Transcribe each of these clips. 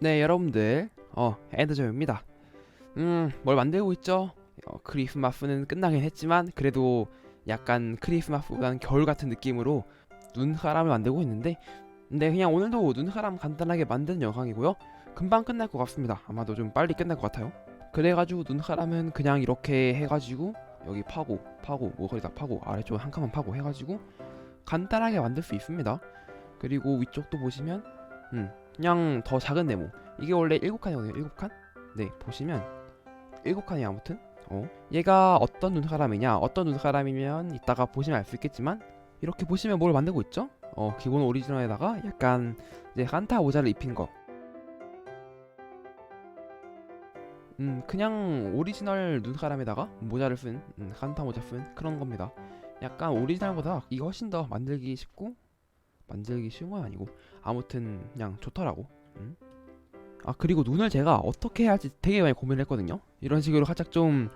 네 여러분들. 어 엔더저입니다. 음 뭘 만들고 있죠? 어, 크리스마스는 끝나긴 했지만 그래도 약간 크리스마스보다는 겨울 같은 느낌으로 눈사람을 만들고 있는데 근데 그냥 오늘도 눈사람 간단하게 만든 영상이고요. 금방 끝날 것 같습니다. 아마도 좀 빨리 끝날 것 같아요. 그래가지고 눈사람은 그냥 이렇게 해가지고 여기 파고 파고 모서리 다 파고 아래쪽 한 칸만 파고 해가지고 간단하게 만들 수 있습니다. 그리고 위쪽도 보시면 음 그냥 더 작은 네모. 이게 원래 7칸이거든요. 7칸? 네 보시면 7칸이 아무튼. 어. 얘가 어떤 눈사람이냐? 어떤 눈사람이면 이따가 보시면 알 수 있겠지만 이렇게 보시면 뭘 만들고 있죠? 어 기본 오리지널에다가 약간 이제 한타 모자를 입힌 거. 음, 그냥 오리지널 눈사람에다가 모자를 쓴 음, 한타 모자 쓴 그런 겁니다. 약간 오리지널보다 이게 훨씬 더 만들기 쉽고 만들기 쉬운 건 아니고 아무튼 그냥 좋더라고. 음. 아 그리고 눈을 제가 어떻게 해야 할지 되게 많이 고민을 했거든요. 이런 식으로 살짝 좀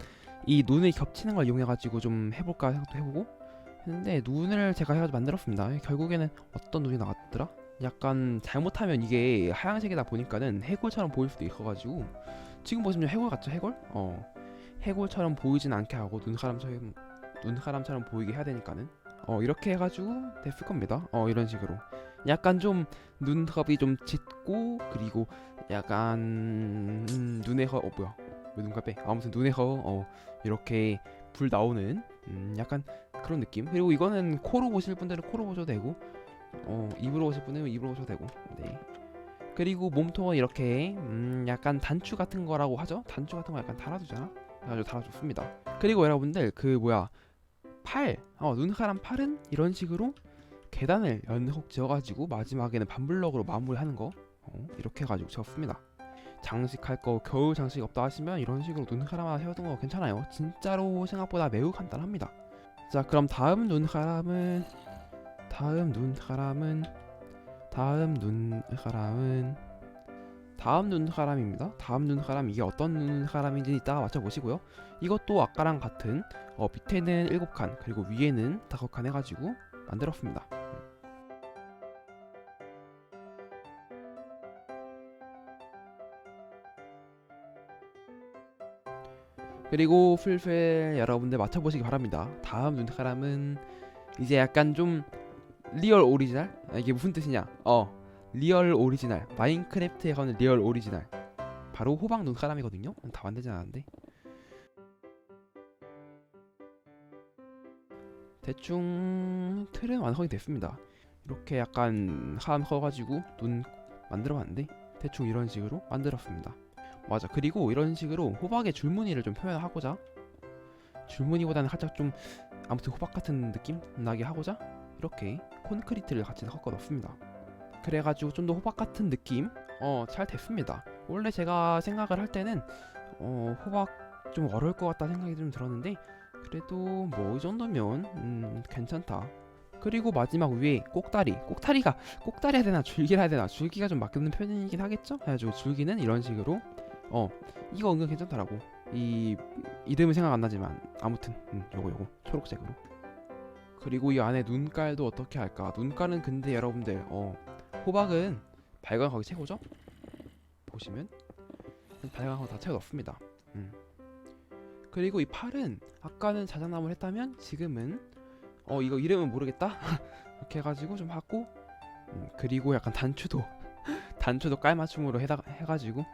이 눈이 겹치는 걸 이용해가지고 좀 해볼까 생각도 해보고 했는데 눈을 제가 해가지고 만들었습니다. 결국에는 어떤 눈이 나왔더라? 약간 잘못하면 이게 하얀색이다 보니까는 해골처럼 보일 수도 있어가지고 지금 보시면 해골 같죠 해골? 어 해골처럼 보이진 않게 하고 눈사람처럼 눈사람처럼 보이게 해야 되니까는 어 이렇게 해가지고 됐을 겁니다. 어 이런 식으로. 약간 좀 눈썹이 좀 짙고 그리고 약간 음, 눈에 허어 뭐야. 왜 눈가 빼 아무튼 눈에 허어 이렇게 불 나오는 음, 약간 그런 느낌. 그리고 이거는 코로 보실 분들은 코로 보셔도 되고 어 입으로 보실 분들은 입으로 보셔도 되고. 네. 그리고 몸통은 이렇게 음 약간 단추 같은 거라고 하죠? 단추 같은 거 약간 달아두잖아? 그래가지고 달아줬습니다. 그리고 여러분들 그 뭐야. 팔 어, 눈사람 팔은? 이런 식으로 계단을 연속 지어가지고 마지막에는 반블럭으로 마무리하는 거. 어, 이렇게 해가지고 지었습니다. 장식할 거 겨울 장식 없다 하시면 이런 식으로 눈사람 하나 세워둔 거 괜찮아요. 진짜로 생각보다 매우 간단합니다. 자 그럼 다음 눈사람은 다음 눈사람은 다음 눈사람은 다음 눈사람입니다. 다음 눈사람 이게 어떤 눈사람인지 이따가 맞춰보시고요. 이것도 아까랑 같은 어, 밑에는 7칸 그리고 위에는 5칸 해가지고 만들었습니다. 그리고 풀필 여러분들 맞춰보시기 바랍니다. 다음 눈사람은 이제 약간 좀 리얼 오리지널? 아, 이게 무슨 뜻이냐? 어 리얼 오리지널 마인크래프트에 가는 리얼 오리지널 바로 호박 눈사람이거든요. 다 만들지 않았는데 대충 틀은 완성이 됐습니다. 이렇게 약간 사람 커가지고 눈 만들어봤는데 대충 이런 식으로 만들었습니다. 맞아. 그리고 이런 식으로 호박의 줄무늬를 좀 표현하고자 줄무늬보다는 살짝 좀 아무튼 호박 같은 느낌 나게 하고자 이렇게 콘크리트를 같이 섞어 넣습니다. 그래가지고 좀 더 호박 같은 느낌 어 잘 됐습니다. 원래 제가 생각을 할 때는 어 호박 좀 어려울 것 같다 생각이 좀 들었는데 그래도 뭐 이 정도면 음 괜찮다. 그리고 마지막 위에 꼭다리 꼭다리가 꼭다리 해야 되나 줄기라 해야 되나 줄기가 좀 맞는 편이긴 하겠죠? 그래가지고 줄기는 이런 식으로 어 이거 은근 괜찮더라고 이 이름은 생각 안 나지만 아무튼 음, 요거 요거 초록색으로 그리고 이 안에 눈깔도 어떻게 할까? 눈깔은 근데 여러분들 어 호박은 발광하기 최고죠? 보시면 발광하고 다 채워 넣습니다. 음. 그리고 이 팔은 아까는 자작나무를 했다면 지금은 어 이거 이름은 모르겠다 이렇게 해가지고 좀 하고 음, 그리고 약간 단추도 단추도 깔맞춤으로 해다 해가지고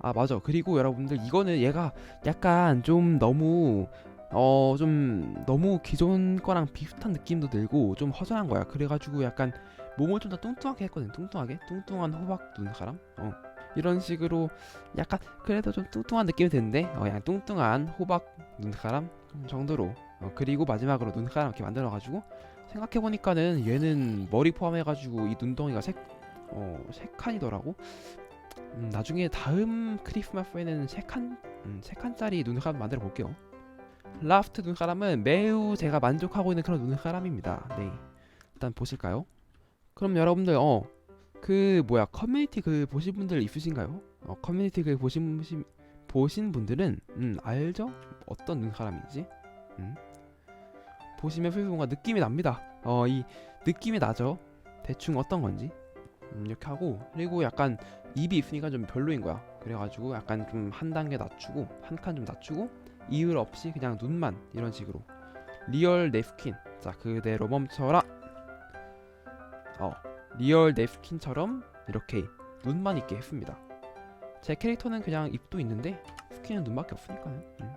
아 맞아 그리고 여러분들 이거는 얘가 약간 좀 너무 어 좀 너무 기존 거랑 비슷한 느낌도 들고 좀 허전한 거야 그래가지고 약간 몸을 좀 더 뚱뚱하게 했거든. 뚱뚱하게? 뚱뚱한 호박 눈사람? 어. 이런 식으로 약간 그래도 좀 뚱뚱한 느낌이 드는데 어 약간 뚱뚱한 호박 눈사람? 정도로. 어, 그리고 마지막으로 눈사람 이렇게 만들어가지고 생각해보니까는 얘는 머리 포함해가지고 이 눈덩이가 세, 어, 세 칸이더라고. 음, 나중에 다음 크리스마스에는 세 칸, 음, 세 칸짜리 눈사람 만들어 볼게요. 라스트 눈사람은 매우 제가 만족하고 있는 그런 눈사람입니다. 네. 일단 보실까요? 그럼 여러분들 어 그 뭐야 커뮤니티 글 보신 분들 있으신가요? 어, 커뮤니티 글 보신 보신, 분들은 음 알죠? 어떤 눈사람인지 음 보시면 슬슬 뭔가 느낌이 납니다. 어 이 느낌이 나죠? 대충 어떤 건지 음, 이렇게 하고 그리고 약간 입이 있으니까 좀 별로인 거야. 그래가지고 약간 좀 한 단계 낮추고 한 칸 좀 낮추고 이을 없이 그냥 눈만 이런 식으로 리얼 냅킨 자 그대로 멈춰라. 어 리얼 냅킨처럼 이렇게 눈만 있게 했습니다. 제 캐릭터는 그냥 입도 있는데 스킨은 눈밖에 없으니까요. 음.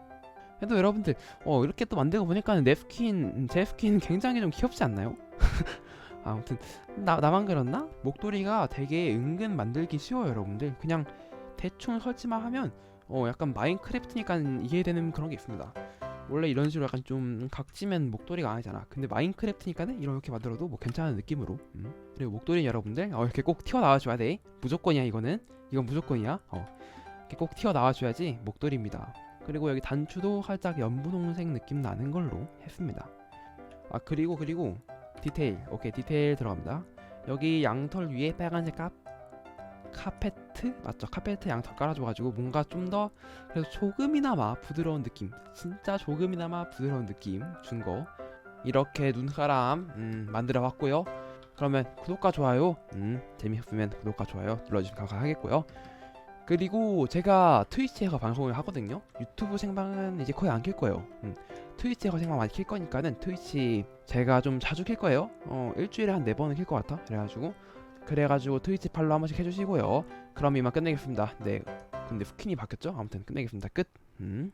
그래도 여러분들 어 이렇게 또 만들고 보니까 냅킨 제 스킨 굉장히 좀 귀엽지 않나요? 아무튼 나 나만 그렇나? 목도리가 되게 은근 만들기 쉬워요, 여러분들. 그냥 대충 설치만 하면 어 약간 마인크래프트니까 이해되는 그런 게 있습니다. 원래 이런 식으로 약간 좀 각지면 목도리가 아니잖아. 근데 마인크래프트니까는 이렇게 만들어도 뭐 괜찮은 느낌으로. 음. 그리고 목도리 여러분들 어 이렇게 꼭 튀어 나와줘야 돼. 무조건이야 이거는. 이건 무조건이야. 어 이렇게 꼭 튀어 나와줘야지 목도리입니다. 그리고 여기 단추도 살짝 연분홍색 느낌 나는 걸로 했습니다. 아 그리고 그리고 디테일 오케이 디테일 들어갑니다 여기 양털 위에 빨간색 카, 카페트? 맞죠. 카페트 양털 깔아줘가지고 뭔가 좀 더 그래서 조금이나마 부드러운 느낌 진짜 조금이나마 부드러운 느낌 준 거. 이렇게 눈사람 음, 만들어 봤고요. 그러면 구독과 좋아요 음, 재미있으면 구독과 좋아요 눌러주시면 감사하겠고요. 그리고 제가 트위치에서 방송을 하거든요. 유튜브 생방은 이제 거의 안 킬 거예요. 음, 트위치에서 생방 많이 킬 거니까는 트위치 제가 좀 자주 킬 거예요. 어 일주일에 한 네 번은 킬 것 같아. 그래가지고 그래가지고 트위치 팔로 한 번씩 해주시고요. 그럼 이만 끝내겠습니다. 네. 근데 스킨이 바뀌었죠? 아무튼 끝내겠습니다. 끝. 음.